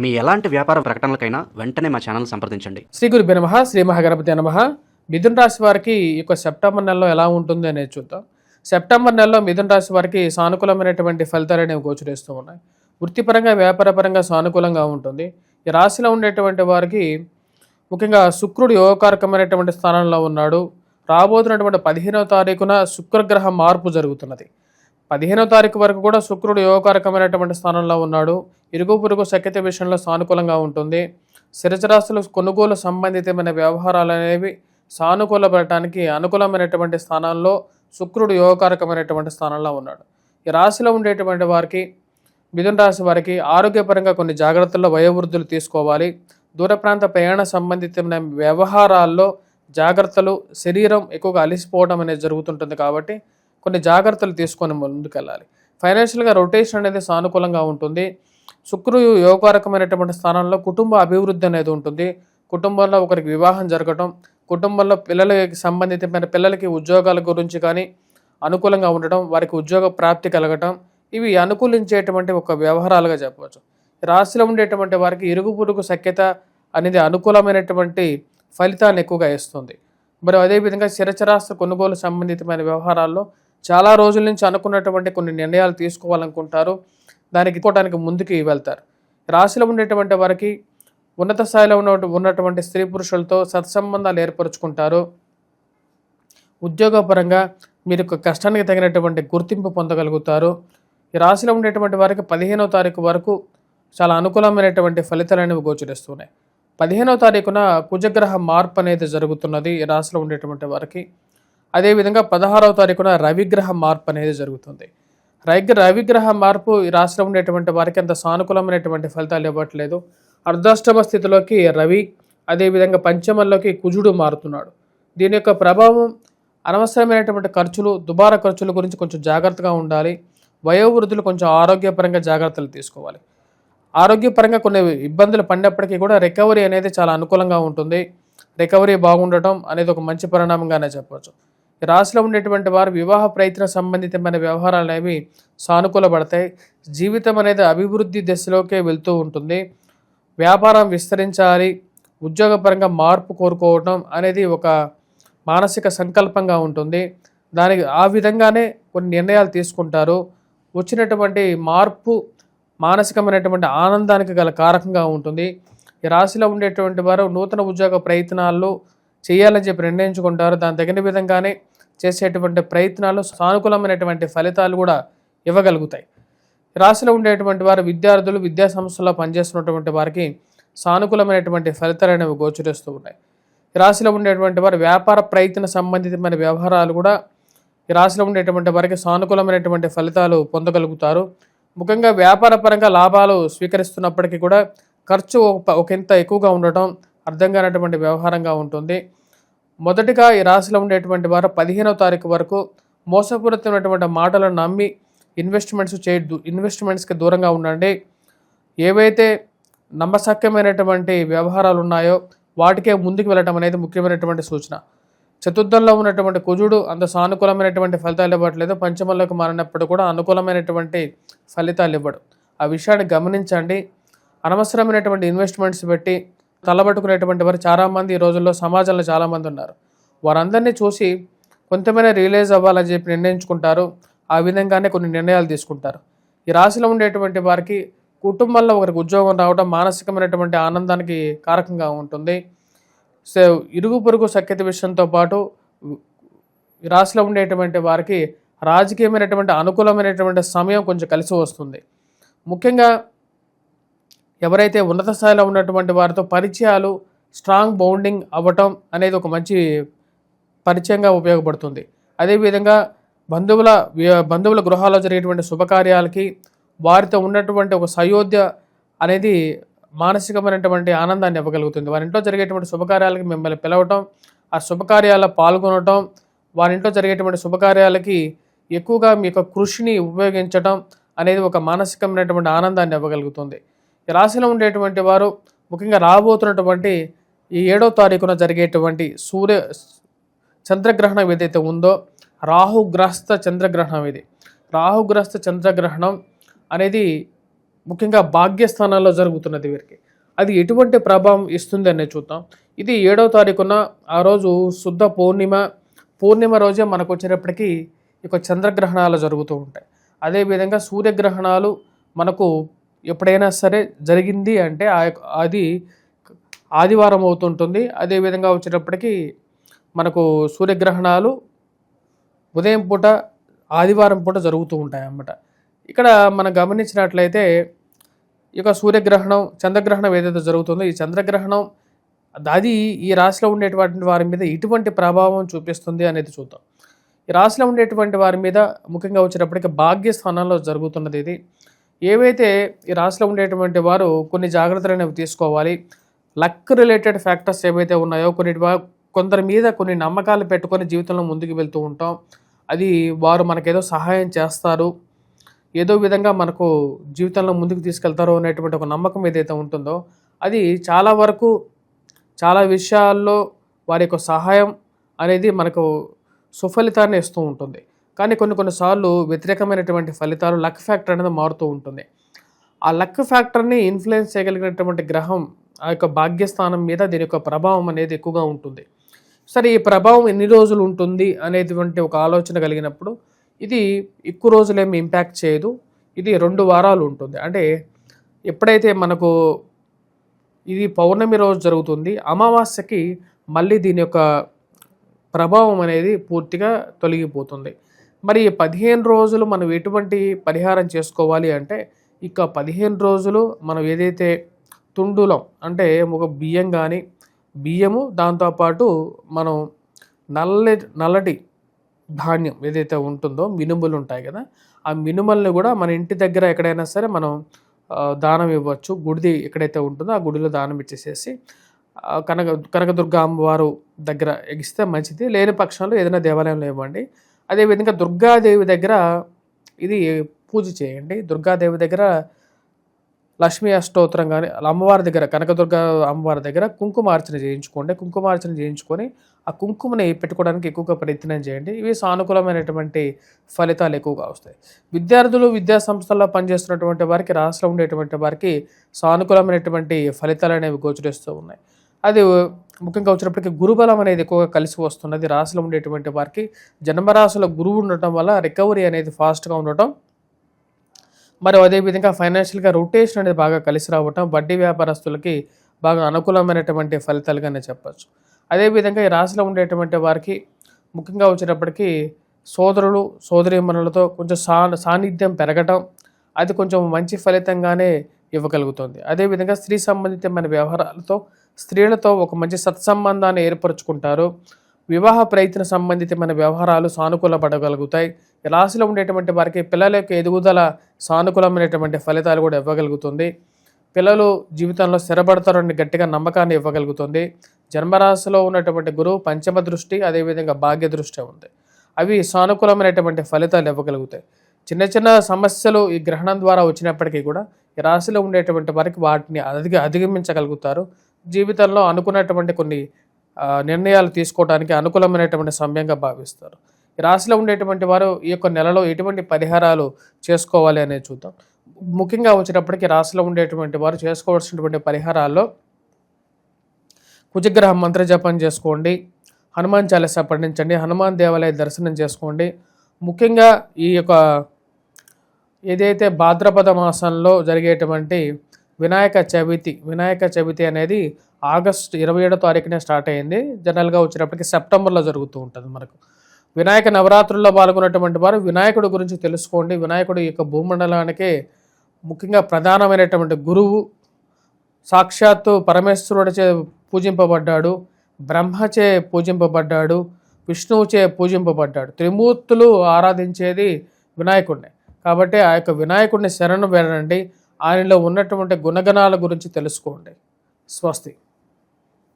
మీ ఎలాంటి వ్యాపార ప్రకటనలకైనా వెంటనే మా ఛానల్ సంప్రదించండి. శ్రీ గురుభ్య నమ శ్రీ మహాగణపతి నమ. మిథున రాశి వారికి ఈ యొక్క సెప్టెంబర్ నెలలో ఎలా ఉంటుంది అనేది చూద్దాం. సెప్టెంబర్ నెలలో మిథున రాశి వారికి సానుకూలమైనటువంటి ఫలితాలు అనేవి గోచరిస్తూ ఉన్నాయి. వృత్తిపరంగా వ్యాపారపరంగా సానుకూలంగా ఉంటుంది. ఈ రాశిలో ఉండేటువంటి వారికి ముఖ్యంగా శుక్రుడు యోగకారకమైనటువంటి స్థానంలో ఉన్నాడు. రాబోతున్నటువంటి పదిహేనవ తారీఖున శుక్రగ్రహ మార్పు జరుగుతున్నది. పదిహేనో తారీఖు వరకు కూడా శుక్రుడు యోగకారకమైనటువంటి స్థానంలో ఉన్నాడు. ఇరుగు పొరుగు సఖ్యత విషయంలో సానుకూలంగా ఉంటుంది. స్థిరచరాస్తులు కొనుగోలు సంబంధితమైన వ్యవహారాలు అనేవి సానుకూలపడటానికి అనుకూలమైనటువంటి స్థానాల్లో శుక్రుడు యోగకారకమైనటువంటి స్థానంలో ఉన్నాడు. ఈ రాశిలో ఉండేటువంటి వారికి మిథున రాశి వారికి ఆరోగ్యపరంగా కొన్ని జాగ్రత్తల్లో వయోవృద్ధులు తీసుకోవాలి. దూర ప్రాంత ప్రయాణ సంబంధితమైన వ్యవహారాల్లో జాగ్రత్తలు శరీరం ఎక్కువగా అలిసిపోవడం అనేది జరుగుతుంటుంది కాబట్టి కొన్ని జాగ్రత్తలు తీసుకొని ముందుకెళ్ళాలి. ఫైనాన్షియల్గా రొటేషన్ అనేది సానుకూలంగా ఉంటుంది. శుక్రుడు యోగకారకమైనటువంటి స్థానంలో కుటుంబ అభివృద్ధి అనేది ఉంటుంది. కుటుంబంలో ఒకరికి వివాహం జరగటం కుటుంబంలో పిల్లలకి సంబంధితమైన పిల్లలకి ఉద్యోగాల గురించి కానీ అనుకూలంగా ఉండటం వారికి ఉద్యోగ ప్రాప్తి కలగటం ఇవి అనుకూలించేటువంటి ఒక వ్యవహారాలుగా చెప్పవచ్చు. రాశిలో ఉండేటువంటి వారికి ఇరుగు పొరుగు సఖ్యత అనేది అనుకూలమైనటువంటి ఫలితాన్ని ఎక్కువగా ఇస్తుంది. మరి అదేవిధంగా స్థిరచరాస్తి కొనుగోలు సంబంధితమైన వ్యవహారాల్లో చాలా రోజుల నుంచి అనుకున్నటువంటి కొన్ని నిర్ణయాలు తీసుకోవాలనుకుంటారు. దానికి తీసుకోవడానికి ముందుకు వెళ్తారు. రాశిలో ఉండేటువంటి వారికి ఉన్నత స్థాయిలో ఉన్న ఉన్నటువంటి స్త్రీ పురుషులతో సత్సంబంధాలు ఏర్పరచుకుంటారు. ఉద్యోగపరంగా మీరు కష్టానికి తగినటువంటి గుర్తింపు పొందగలుగుతారు. ఈ రాశిలో ఉండేటువంటి వారికి పదిహేనవ తారీఖు వరకు చాలా అనుకూలమైనటువంటి ఫలితాలు అనేవి గోచరిస్తున్నాయి. పదిహేనవ తారీఖున కుజగ్రహ మార్పు అనేది జరుగుతున్నది ఈ రాశిలో ఉండేటువంటి వారికి. అదేవిధంగా పదహారవ తారీఖున రవిగ్రహ మార్పు అనేది జరుగుతుంది. రైగ్ర రవిగ్రహ మార్పు ఈ రాశిలో ఉండేటువంటి వారికి అంత సానుకూలమైనటువంటి ఫలితాలు ఇవ్వట్లేదు. అర్ధాష్టమ స్థితిలోకి రవి అదేవిధంగా పంచమంలోకి కుజుడు మారుతున్నాడు. దీని యొక్క ప్రభావం అనవసరమైనటువంటి ఖర్చులు దుబారా ఖర్చుల గురించి కొంచెం జాగ్రత్తగా ఉండాలి. వయోవృద్ధులు కొంచెం ఆరోగ్యపరంగా జాగ్రత్తలు తీసుకోవాలి. ఆరోగ్యపరంగా కొన్ని ఇబ్బందులు పడినప్పటికీ కూడా రికవరీ అనేది చాలా అనుకూలంగా ఉంటుంది. రికవరీ బాగుండటం అనేది ఒక మంచి పరిణామంగానే చెప్పవచ్చు. రాశిలో ఉండేటువంటి వారు వివాహ ప్రయత్న సంబంధితమైన వ్యవహారాలు అనేవి సానుకూలపడతాయి. జీవితం అనేది అభివృద్ధి దశలోకే వెళ్తూ ఉంటుంది. వ్యాపారం విస్తరించాలి. ఉద్యోగపరంగా మార్పు కోరుకోవటం అనేది ఒక మానసిక సంకల్పంగా ఉంటుంది. దానికి ఆ విధంగానే కొన్ని నిర్ణయాలు తీసుకుంటారు. వచ్చినటువంటి మార్పు మానసికమైనటువంటి ఆనందానికి గల కారకంగా ఉంటుంది. ఈ రాశిలో ఉండేటువంటి వారు నూతన ఉద్యోగ ప్రయత్నాల్లో చేయాలని చెప్పి నిర్ణయించుకుంటారు. దాని తగిన విధంగానే చేసేటువంటి ప్రయత్నాలు సానుకూలమైనటువంటి ఫలితాలు కూడా ఇవ్వగలుగుతాయి. రాశిలో ఉండేటువంటి వారు విద్యార్థులు విద్యా సంస్థల్లో పనిచేస్తున్నటువంటి వారికి సానుకూలమైనటువంటి ఫలితాలు అనేవి గోచరిస్తూ ఉన్నాయి. రాశిలో ఉండేటువంటి వారు వ్యాపార ప్రయత్న సంబంధితమైన వ్యవహారాలు కూడా ఈ రాశిలో ఉండేటువంటి వారికి సానుకూలమైనటువంటి ఫలితాలు పొందగలుగుతారు. ముఖ్యంగా వ్యాపార పరంగా లాభాలు స్వీకరిస్తున్నప్పటికీ కూడా ఖర్చు ఒక- ఒకంత ఎక్కువగా ఉండటం అర్థం కానటువంటి వ్యవహారంగా ఉంటుంది. మొదటిగా ఈ రాశిలో ఉండేటువంటి వారు పదిహేనవ తారీఖు వరకు మోసపూరితమైనటువంటి మాటలను నమ్మి ఇన్వెస్ట్మెంట్స్ చే ఇన్వెస్ట్మెంట్స్కి దూరంగా ఉండండి. ఏవైతే నమ్మసక్యమైనటువంటి వ్యవహారాలు ఉన్నాయో వాటికే ముందుకు వెళ్ళటం అనేది ముఖ్యమైనటువంటి సూచన. చతుర్థంలో ఉన్నటువంటి కుజుడు అంత సానుకూలమైనటువంటి ఫలితాలు ఇవ్వట్లేదు. పంచమంలోకి మారినప్పుడు కూడా అనుకూలమైనటువంటి ఫలితాలు ఇవ్వడు. ఆ విషయాన్ని గమనించండి. అనవసరమైనటువంటి ఇన్వెస్ట్మెంట్స్ పెట్టి తలబట్టుకునేటువంటి వారు చాలామంది ఈ రోజుల్లో సమాజంలో చాలామంది ఉన్నారు. వారందరినీ చూసి కొంతమైనా రియలైజ్ అవ్వాలని చెప్పి నిర్ణయించుకుంటారు. ఆ విధంగానే కొన్ని నిర్ణయాలు తీసుకుంటారు. ఈ రాశిలో ఉండేటువంటి వారికి కుటుంబంలో ఒకరికి ఉద్యోగం రావడం మానసికమైనటువంటి ఆనందానికి కారకంగా ఉంటుంది. సో ఇరుగు పొరుగు సఖ్యత విషయంతో పాటు ఈ రాశిలో ఉండేటువంటి వారికి రాజకీయమైనటువంటి అనుకూలమైనటువంటి సమయం కొంచెం కలిసి వస్తుంది. ముఖ్యంగా ఎవరైతే ఉన్నత స్థాయిలో ఉన్నటువంటి వారితో పరిచయాలు స్ట్రాంగ్ బౌండింగ్ అవ్వటం అనేది ఒక మంచి పరిచయంగా ఉపయోగపడుతుంది. అదేవిధంగా బంధువుల బంధువుల గృహాల్లో జరిగేటువంటి శుభకార్యాలకి వారితో ఉన్నటువంటి ఒక సయోధ్య అనేది మానసికమైనటువంటి ఆనందాన్ని ఇవ్వగలుగుతుంది. వారి ఇంట్లో జరిగేటువంటి శుభకార్యాలకి మిమ్మల్ని పిలవటం ఆ శుభకార్యాల్లో పాల్గొనటం వారి ఇంట్లో జరిగేటువంటి శుభకార్యాలకి ఎక్కువగా మీ యొక్క కృషిని ఉపయోగించటం అనేది ఒక మానసికమైనటువంటి ఆనందాన్ని ఇవ్వగలుగుతుంది. ఈ రాశిలో ఉండేటువంటి వారు ముఖ్యంగా రాబోతున్నటువంటి ఈ ఏడో తారీఖున జరిగేటువంటి సూర్య చంద్రగ్రహణం ఏదైతే ఉందో రాహుగ్రస్త చంద్రగ్రహణం ఇది. రాహుగ్రస్త చంద్రగ్రహణం అనేది ముఖ్యంగా భాగ్యస్థానాల్లో జరుగుతున్నది వీరికి. అది ఎటువంటి ప్రభావం ఇస్తుంది అనేది చూద్దాం. ఇది ఏడో తారీఖున ఆ రోజు శుద్ధ పూర్ణిమ. పూర్ణిమ రోజే మనకు వచ్చేటప్పటికీ ఇక చంద్రగ్రహణాలు జరుగుతూ ఉంటాయి. అదేవిధంగా సూర్యగ్రహణాలు మనకు ఎప్పుడైనా సరే జరిగింది అంటే ఆ యొక్క- అది ఆదివారం అవుతుంటుంది. అదేవిధంగా వచ్చేటప్పటికి మనకు సూర్యగ్రహణాలు ఉదయం పూట ఆదివారం పూట జరుగుతూ ఉంటాయి అన్నమాట ఇక్కడ మనం గమనించినట్లయితే ఈ యొక్క సూర్యగ్రహణం చంద్రగ్రహణం ఏదైతే జరుగుతుందో ఈ చంద్రగ్రహణం అది ఈ రాశిలో ఉండేటువంటి వారి మీద ఎటువంటి ప్రభావం చూపిస్తుంది అనేది చూద్దాం. ఈ రాశిలో ఉండేటువంటి వారి మీద ముఖ్యంగా వచ్చేటప్పటికి భాగ్యస్థానంలో జరుగుతున్నది ఇది. ఏవైతే ఈ రాశిలో ఉండేటువంటి వారు కొన్ని జాగ్రత్తలు అనేవి తీసుకోవాలి. లక్ రిలేటెడ్ ఫ్యాక్టర్స్ ఏవైతే ఉన్నాయో కొన్ని కొందరి మీద కొన్ని నమ్మకాలు పెట్టుకొని జీవితంలో ముందుకు వెళ్తూ ఉంటాం. అది వారు మనకేదో సహాయం చేస్తారు. ఏదో విధంగా మనకు జీవితంలో ముందుకు తీసుకెళ్తారో అనేటువంటి ఒక నమ్మకం ఏదైతే ఉంటుందో అది చాలా వరకు చాలా విషయాల్లో వారి యొక్క సహాయం అనేది మనకు సుఫలితాన్ని ఇస్తూ ఉంటుంది. కానీ కొన్ని కొన్నిసార్లు వ్యతిరేకమైనటువంటి ఫలితాలు లక్ ఫ్యాక్టర్ అనేది మారుతూ ఉంటుంది. ఆ లక్ ఫ్యాక్టర్ని ఇన్ఫ్లుయెన్స్ చేయగలిగినటువంటి గ్రహం ఆ యొక్క భాగ్యస్థానం మీద దీని యొక్క ప్రభావం అనేది ఎక్కువగా ఉంటుంది. సరే ఈ ప్రభావం ఎన్ని రోజులు ఉంటుంది అనేటువంటి ఒక ఆలోచన కలిగినప్పుడు ఇది ఎక్కువ రోజులేమి ఇంపాక్ట్ చేయదు. ఇది రెండు వారాలు ఉంటుంది. అంటే ఎప్పుడైతే మనకు ఇది పౌర్ణమి రోజు జరుగుతుంది అమావాస్యకి మళ్ళీ దీని యొక్క ప్రభావం అనేది పూర్తిగా తొలగిపోతుంది. మరి పదిహేను రోజులు మనం ఎటువంటి పరిహారం చేసుకోవాలి అంటే ఇక పదిహేను రోజులు మనం ఏదైతే తుండులం అంటే ఒక బియ్యం కానీ బియ్యము దాంతోపాటు మనం నల్ల నల్లటి ధాన్యం ఏదైతే ఉంటుందో మినుములు ఉంటాయి కదా ఆ మినుమల్ని కూడా మన ఇంటి దగ్గర ఎక్కడైనా సరే మనం దానం ఇవ్వచ్చు. గుడిది ఎక్కడైతే ఉంటుందో ఆ గుడిలో దానం ఇచ్చేసేసి కనక కనకదుర్గ అమ్మవారు దగ్గర ఎగిస్తే మంచిది. లేని పక్షంలో ఏదైనా దేవాలయంలో ఇవ్వండి. అదేవిధంగా దుర్గాదేవి దగ్గర ఇది పూజ చేయండి. దుర్గాదేవి దగ్గర లక్ష్మీ అష్టోత్తరం కానీ అమ్మవారి దగ్గర కనకదుర్గ అమ్మవారి దగ్గర కుంకుమార్చన చేయించుకోండి. కుంకుమార్చన చేయించుకొని ఆ కుంకుమని పెట్టుకోవడానికి ఎక్కువగా ప్రయత్నం చేయండి. ఇవి సానుకూలమైనటువంటి ఫలితాలు ఎక్కువగా వస్తాయి. విద్యార్థులు విద్యా సంస్థల్లో పనిచేస్తున్నటువంటి వారికి రాష్ట్రంలో ఉండేటువంటి వారికి సానుకూలమైనటువంటి ఫలితాలు అనేవి గోచరిస్తూ ఉన్నాయి. అది ముఖ్యంగా వచ్చినప్పటికీ గురుబలం అనేది ఎక్కువగా కలిసి వస్తున్నది. రాశిలో ఉండేటువంటి వారికి జన్మరాశిలో గురువు ఉండటం వల్ల రికవరీ అనేది ఫాస్ట్గా ఉండటం మరి అదేవిధంగా ఫైనాన్షియల్గా రొటేషన్ అనేది బాగా కలిసి రావటం వడ్డీ వ్యాపారస్తులకి బాగా అనుకూలమైనటువంటి ఫలితాలుగానే చెప్పచ్చు. అదేవిధంగా ఈ రాశిలో ఉండేటువంటి వారికి ముఖ్యంగా వచ్చినప్పటికీ సోదరులు సోదరీమణులతో కొంచెం సా సాన్నిధ్యం పెరగటం అది కొంచెం మంచి ఫలితంగానే ఇవ్వగలుగుతుంది. అదేవిధంగా స్త్రీ సంబంధితమైన వ్యవహారాలతో స్త్రీలతో ఒక మంచి సత్సంబంధాన్ని ఏర్పరచుకుంటారు. వివాహ ప్రయత్న సంబంధితమైన వ్యవహారాలు సానుకూలపడగలుగుతాయి. రాశిలో ఉండేటువంటి వారికి పిల్లల యొక్క ఎదుగుదల సానుకూలమైనటువంటి ఫలితాలు కూడా ఇవ్వగలుగుతుంది. పిల్లలు జీవితంలో స్థిరపడతారని గట్టిగా నమ్మకాన్ని ఇవ్వగలుగుతుంది. జన్మరాశిలో ఉన్నటువంటి గురువు పంచమ దృష్టి అదేవిధంగా భాగ్య దృష్టి ఉంది. అవి సానుకూలమైనటువంటి ఫలితాలు ఇవ్వగలుగుతాయి. చిన్న చిన్న సమస్యలు ఈ గ్రహణం ద్వారా వచ్చినప్పటికీ కూడా ఈ రాశిలో ఉండేటువంటి వారికి వాటిని అధిగ అధిగమించగలుగుతారు. జీవితంలో అనుకున్నటువంటి కొన్ని నిర్ణయాలు తీసుకోవడానికి అనుకూలమైనటువంటి సమయంగా భావిస్తారు. ఈ రాశిలో ఉండేటువంటి వారు ఈ యొక్క నెలలో ఎటువంటి పరిహారాలు చేసుకోవాలి అనేది చూద్దాం. ముఖ్యంగా వచ్చేటప్పటికి రాశిలో ఉండేటువంటి వారు చేసుకోవాల్సినటువంటి పరిహారాల్లో కుజగ్రహ మంత్ర జపం చేసుకోండి. హనుమాన్ చాలీస పఠించండి హనుమాన్ దేవాలయ దర్శనం చేసుకోండి. ముఖ్యంగా ఈ యొక్క ఏదైతే భాద్రపద మాసంలో జరిగేటువంటి వినాయక చవితి వినాయక చవితి అనేది ఆగస్ట్ ఇరవై ఏడో తారీఖునే స్టార్ట్ అయింది. జనరల్గా వచ్చినప్పటికీ సెప్టెంబర్లో జరుగుతూ ఉంటుంది మనకు. వినాయక నవరాత్రుల్లో పాల్గొన్నటువంటి వారు వినాయకుడి గురించి తెలుసుకోండి. వినాయకుడి యొక్క భూమండలానికి ముఖ్యంగా ప్రధానమైనటువంటి గురువు సాక్షాత్తు పరమేశ్వరుడిచే పూజింపబడ్డాడు బ్రహ్మచే పూజింపబడ్డాడు విష్ణువుచే పూజింపబడ్డాడు. త్రిమూర్తులు ఆరాధించేది వినాయకుడిని. కాబట్టి ఆ యొక్క వినాయకుడిని శరణు వెళ్ళండి ఆయనలో ఉన్నటువంటి గుణగణాల గురించి తెలుసుకోండి. స్వస్తి.